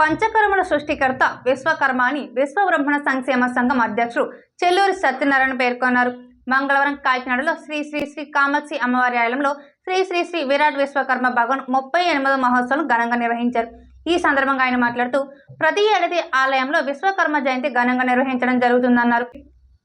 పంచకర్మల సృష్టికర్త విశ్వకర్మ అని విశ్వబ్రహ్మణ సంక్షేమ సంఘం అధ్యక్షుడు చెల్లూరి సత్యనారాయణ పేర్కొన్నారు. మంగళవారం కాకినాడలో శ్రీ శ్రీ శ్రీ కామాక్షి అమ్మవారి ఆలయంలో శ్రీ శ్రీ శ్రీ విరాట్ విశ్వకర్మ భగవన్ ముప్పై ఎనిమిదవ మహోత్సవం ఘనంగా నిర్వహించారు. ఈ సందర్భంగా ఆయన మాట్లాడుతూ ప్రతి ఏడాది ఆలయంలో విశ్వకర్మ జయంతి ఘనంగా నిర్వహించడం జరుగుతుందన్నారు.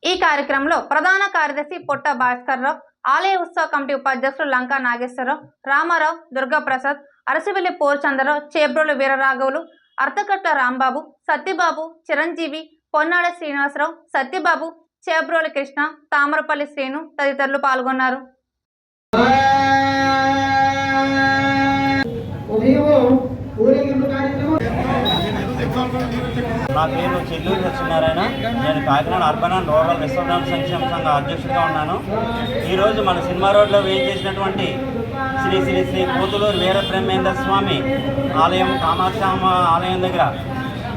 ఈ కార్యక్రమంలో ప్రధాన కార్యదర్శి పొట్ట భాస్కర్రావు ఆలయ ఉత్సవ కమిటీ ఉపాధ్యక్షులు లంకా నాగేశ్వరరావు రామారావు దుర్గాప్రసాద్ అరసివెల్లి పోర్చంద్రరావు చేబ్రోలు వీరరాఘవులు అర్తకట్ల రాంబాబు సత్యబాబు చిరంజీవి పొన్నాడ శ్రీనివాసరావు సత్యబాబు చేబ్రోలు కృష్ణ తామరపల్లి శ్రీను తదితరులు పాల్గొన్నారు. పేరు చెల్లూరు సత్యనారాయణ నేను Kakinada urban and rural Vishwabrahma సంక్షేమ సంఘ అధ్యక్షుడిగా ఉన్నాను. ఈరోజు మన సినిమా రోడ్లో వేయించేసినటువంటి శ్రీ శ్రీ శ్రీ కోతులూరు వీరబ్రహ్మేంద్ర స్వామి ఆలయం కామాక్షామ ఆలయం దగ్గర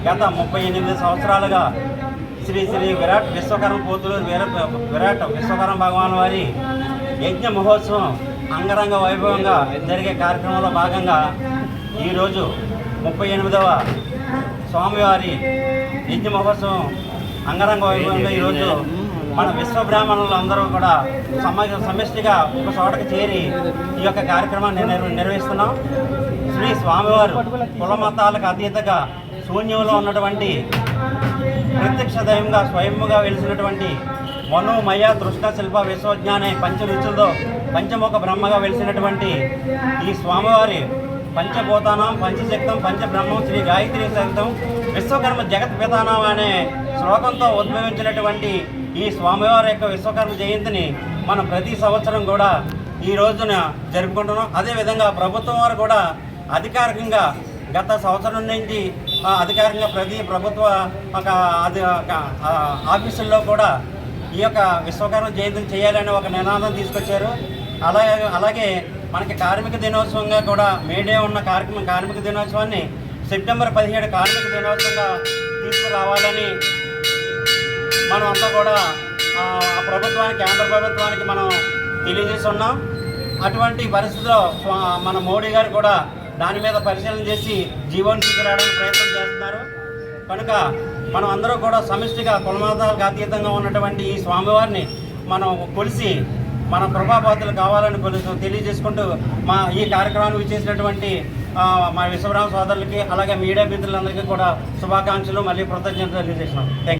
గత ముప్పై ఎనిమిది సంవత్సరాలుగా శ్రీ శ్రీ విరాట్ విశ్వకర్మ కోతులూరు వీర విరాట్ విశ్వకర్మ భగవాన్ వారి యజ్ఞ మహోత్సవం అంగరంగ వైభవంగా జరిగే కార్యక్రమంలో భాగంగా ఈరోజు ముప్పై ఎనిమిదవ స్వామివారి యజ్ఞ మహోత్సవం అంగరంగ వైభవంగా ఈరోజు మన విశ్వ బ్రాహ్మణులు అందరూ కూడా సమ సమిష్టిగా ఒక చోటకు చేరి ఈ యొక్క కార్యక్రమాన్ని నిర్వ నిర్వహిస్తున్నాం. శ్రీ స్వామివారు కుల మతాలకు అతీతగా శూన్యంలో ఉన్నటువంటి ప్రత్యక్ష దైవంగా స్వయంగా వెలిసినటువంటి మనోమయ దృష్ట శిల్ప విశ్వజ్ఞాన పంచ రుచులతో పంచముఖ బ్రహ్మగా వెలిసినటువంటి ఈ స్వామివారి పంచభూతానం పంచశక్తం పంచబ్రహ్మం శ్రీ గాయత్రి సహితం విశ్వకర్మ జగత్ విధానం అనే శ్లోకంతో ఉద్భవించినటువంటి ఈ స్వామివారి యొక్క విశ్వకర్మ జయంతిని మనం ప్రతి సంవత్సరం కూడా ఈ రోజున జరుపుకుంటున్నాం. అదేవిధంగా ప్రభుత్వం వారు కూడా అధికారికంగా గత సంవత్సరం నుంచి ఆ, అధికారికంగా ప్రతి ప్రభుత్వ ఒక ఒక, ఆఫీసుల్లో కూడా ఈ యొక్క విశ్వకర్మ జయంతిని చేయాలని ఒక నినాదం తీసుకొచ్చారు. అలాగే అలాగే మనకి కార్మిక దినోత్సవంగా కూడా మేడే ఉన్న కార్యక్రమం కార్మిక దినోత్సవాన్ని సెప్టెంబర్ పదిహేడు కార్మిక దినోత్సవంగా తీసుకురావాలని మనం అంతా కూడా ఆ, ప్రభుత్వానికి కేంద్ర ప్రభుత్వానికి మనం తెలియజేస్తున్నాం. అటువంటి పరిస్థితిలో మన మోడీ గారు కూడా దాని మీద పరిశీలన చేసి జీవోని తీసుకురావడానికి ప్రయత్నం చేస్తున్నారు. కనుక మనం అందరూ కూడా సమిష్టిగా కులమతాలకు అతీతంగా ఉన్నటువంటి ఈ స్వామివారిని మనం కొలిసి మన ప్రభాపాతులు కావాలని కొలుసు తెలియజేసుకుంటూ మా ఈ కార్యక్రమాన్ని విచ్చేసినటువంటి మా విశ్వరామ సోదరులకి అలాగే మీడియా మిత్రులందరికీ కూడా శుభాకాంక్షలు మళ్ళీ కృతజ్ఞతలు తెలియజేసినాం థ్యాంక్